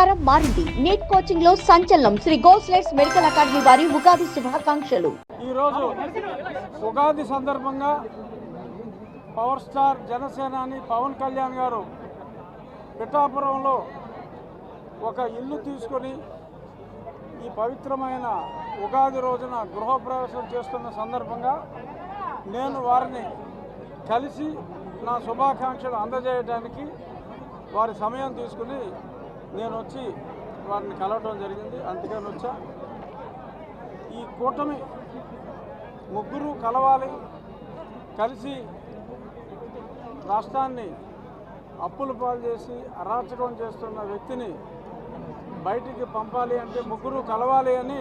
ప్రచారం మారింది. నీట్ కోచింగ్లో సంచలనం. శ్రీ గోస్లెట్స్ మెడికల్ అకాడమీ వారి ఉగాది శుభాకాంక్షలు. ఈరోజు ఉగాది సందర్భంగా పవర్ స్టార్ జనసేనాని పవన్ కళ్యాణ్ గారు పిఠాపురంలో ఒక ఇల్లు తీసుకొని ఈ పవిత్రమైన ఉగాది రోజున గృహప్రవేశం చేస్తున్న సందర్భంగా నేను వారిని కలిసి నా శుభాకాంక్షలు అందజేయడానికి వారి సమయం తీసుకుని నేను వచ్చి వారిని కలవటం జరిగింది. అందుకని వచ్చా. ఈ కూటమి ముగ్గురు కలవాలి కలిసి రాష్ట్రాన్ని అప్పులు పాలు చేసి అరాచకం చేస్తున్న వ్యక్తిని బయటికి పంపాలి అంటే ముగ్గురు కలవాలి అని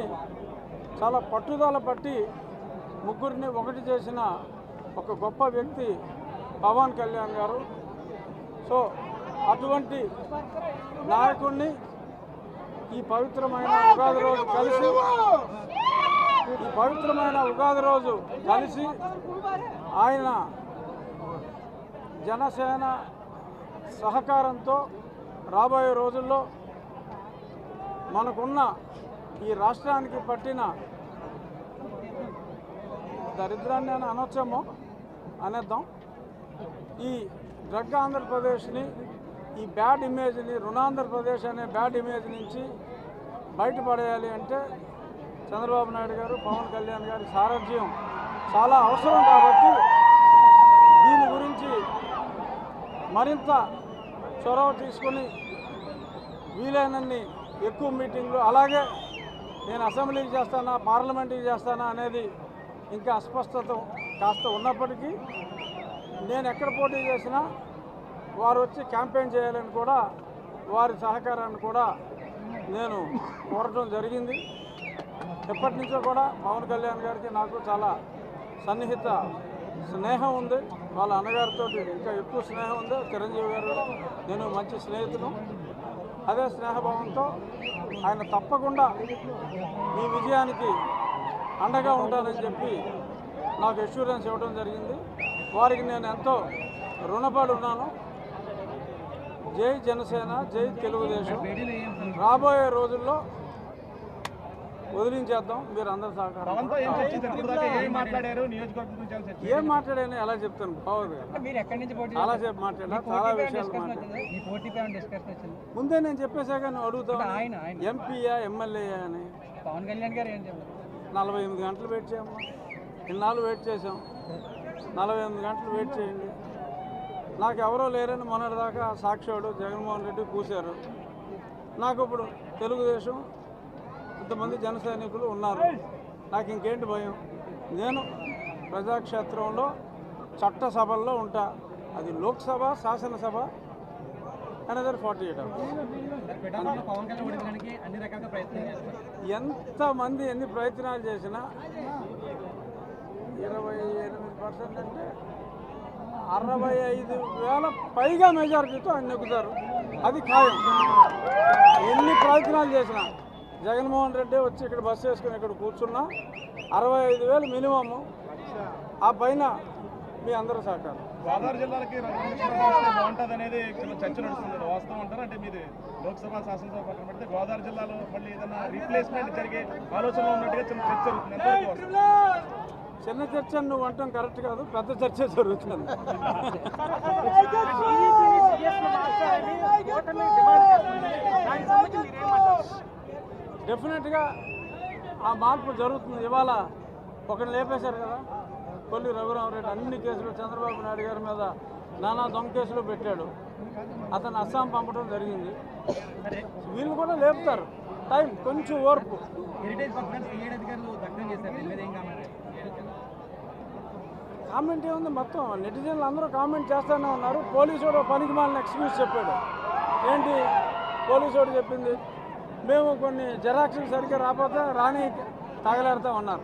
చాలా పట్టుదల పట్టి ముగ్గురిని ఒకటి చేసిన ఒక గొప్ప వ్యక్తి పవన్ కళ్యాణ్ గారు. సో అటువంటి నాయకుడిని ఈ పవిత్రమైన ఉగాది రోజు కలిసి ఈ పవిత్రమైన ఉగాది రోజు కలిసి ఆయన జనసేన సహకారంతో రాబోయే రోజుల్లో మనకున్న ఈ రాష్ట్రానికి పట్టిన దరిద్రాన్ని అని అనొచ్చేమో అనేద్దాం. ఈ డ్రగ్ ఆంధ్రప్రదేశ్ని ఈ బ్యాడ్ ఇమేజ్ని రుణాంధ్రప్రదేశ్ అనే బ్యాడ్ ఇమేజ్ నుంచి బయటపడేయాలి అంటే చంద్రబాబు నాయుడు గారు పవన్ కళ్యాణ్ గారి సారథ్యం చాలా అవసరం కాబట్టి దీని గురించి మరింత చొరవ తీసుకొని వీలైనన్ని ఎక్కువ మీటింగ్లు అలాగే నేను అసెంబ్లీకి చేస్తానా పార్లమెంట్కి చేస్తానా అనేది ఇంకా అస్పష్టత కాస్త ఉన్నప్పటికీ నేను ఎక్కడ పోటీ చేసినా వారు వచ్చి క్యాంపెయిన్ చేయాలని కూడా వారి సహకారాన్ని కూడా నేను కోరటం జరిగింది. ఎప్పటి నుంచో కూడా పవన్ కళ్యాణ్ గారికి నాకు చాలా సన్నిహిత స్నేహం ఉంది. వాళ్ళ అన్నగారితో ఇంకా ఎక్కువ స్నేహం ఉంది. చిరంజీవి గారు నేను మంచి స్నేహితులు. అదే స్నేహభావంతో ఆయన తప్పకుండా ఈ విజయానికి అండగా ఉంటారని చెప్పి నాకు అష్యూరెన్స్ ఇవ్వడం జరిగింది. వారికి నేను ఎంతో రుణపడి ఉన్నాను. జై జనసేన జై తెలుగుదేశం. రాబోయే రోజుల్లో వదిలించేద్దాం. మీరు అందరు సహకారం. ఏం మాట్లాడారు? మాట్లాడాను ఎలా చెప్తాను? బాగోదు. మీరు ఎక్కడి నుంచి పోటీ చాలా సేపు మాట్లాడా చాలా విషయాలు ముందే నేను చెప్పేశాక నువ్వు అడుగుతావు అంటే ఆయన ఆయన. ఎంపీయా ఎమ్మెల్యేయా అని. పవన్ కళ్యాణ్ గారు ఏం చెప్పారు? నలభై ఎనిమిది గంటలు వెయిట్ చేయమ్మా. ఇన్నాళ్ళు వెయిట్ చేసాం నలభై ఎనిమిది గంటలు వెయిట్ చేయండి. నాకు ఎవరో లేరని మొన్నటిదాకా సాక్షివాడు జగన్మోహన్ రెడ్డి కూశారు నాకు ఇప్పుడు తెలుగుదేశం ఇంతమంది జన సైనికులు ఉన్నారు. నాకు ఇంకేంటి భయం? నేను ప్రజాక్షేత్రంలో చట్టసభల్లో ఉంటా. అది లోక్సభ శాసనసభ అనదర్ ఫార్టీ ఎయిట్ అవర్స్. ఎంతమంది ఎన్ని ప్రయత్నాలు చేసినా ఇరవై ఎనిమిది పర్సెంట్ అంటే అరవై ఐదు వేల పైగా మెజారిటీతో ఆయన నెగ్గుతారు అది ఖాయం. ఎన్ని ప్రయత్నాలు చేసినా జగన్మోహన్ రెడ్డి వచ్చి ఇక్కడ బస్సు వేసుకుని ఇక్కడ కూర్చున్నా అరవై ఐదు వేలు మినిమము. ఆ పైన మీ అందరూ సహకారం. గోదావరి జిల్లాలకి బాగుంటుంది అనేది చర్చ నడుస్తుంది వాస్తవం అంటారు? అంటే మీరు లోక్సభ శాసనసభ పక్కన పెడితే గోదావరి జిల్లాలో మళ్ళీ ఏదైనా రీప్లేస్మెంట్ జరిగే ఆలోచనలో ఉన్నట్టుగా చిన్న చర్చ జరుగుతుంది. చిన్న చర్చ నువ్వు అంటాం కరెక్ట్ కాదు పెద్ద చర్చ జరుగుతుంది. డెఫినెట్గా ఆ మార్పు జరుగుతుంది. ఇవాళ ఒకరిని లేపేశారు కదా కొల్లి రఘురామరెడ్డి అన్ని కేసులు చంద్రబాబు నాయుడు గారి మీద నానా దొంగ కేసులు పెట్టాడు. అతను అస్సాం పంపడం జరిగింది. వీళ్ళు కూడా లేపుతారు. టైం కొంచెం ఓర్పు హెరిటేజ్ పర్సనల్స్ ఏడు అధికారులు దగ్ధం చేశారు దీని మీద ఏం కామెంట్ ఏముంది? మొత్తం నెటిజన్లు అందరూ కామెంట్ చేస్తూనే ఉన్నారు. పోలీసుడు పనికి మాలిన ఎక్స్క్యూజ్ చెప్పాడు. ఏంటి? పోలీసుడు చెప్పింది మేము కొన్ని జెరాక్స్లు సరిగ్గా రాకపోతే రాని తగలేడతా ఉన్నారు.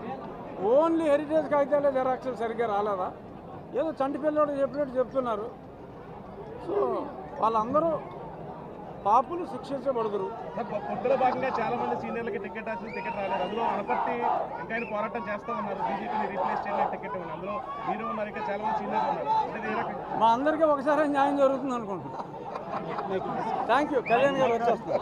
ఓన్లీ హెరిటేజ్ కాగితాలే జెరాక్స్లు సరిగ్గా రాలేదా? ఏదో చంటి పిల్లోడు చెప్పినట్టు చెప్తున్నారు. సో వాళ్ళందరూ పాపులు శిక్షించబడుదురు. పొత్తులో భాగంగా చాలా మంది సీనియర్లకి టికెట్ వచ్చింది టికెట్ రాలేదు. అందులో అనపర్తి ఇంకా ఆయన పోరాటం చేస్తా ఉన్నారు. బీజేపీని రీప్లేస్ చేయడానికి టికెట్ ఉంది అందులో మీరు ఉన్నారు ఇంకా చాలా మంది సీనియర్లు ఉన్నారు. అంటే మా అందరికీ ఒకసారి న్యాయం జరుగుతుంది అనుకుంటున్నాను. థ్యాంక్ యూ కళ్యాణ్ గారు వచ్చేస్తారు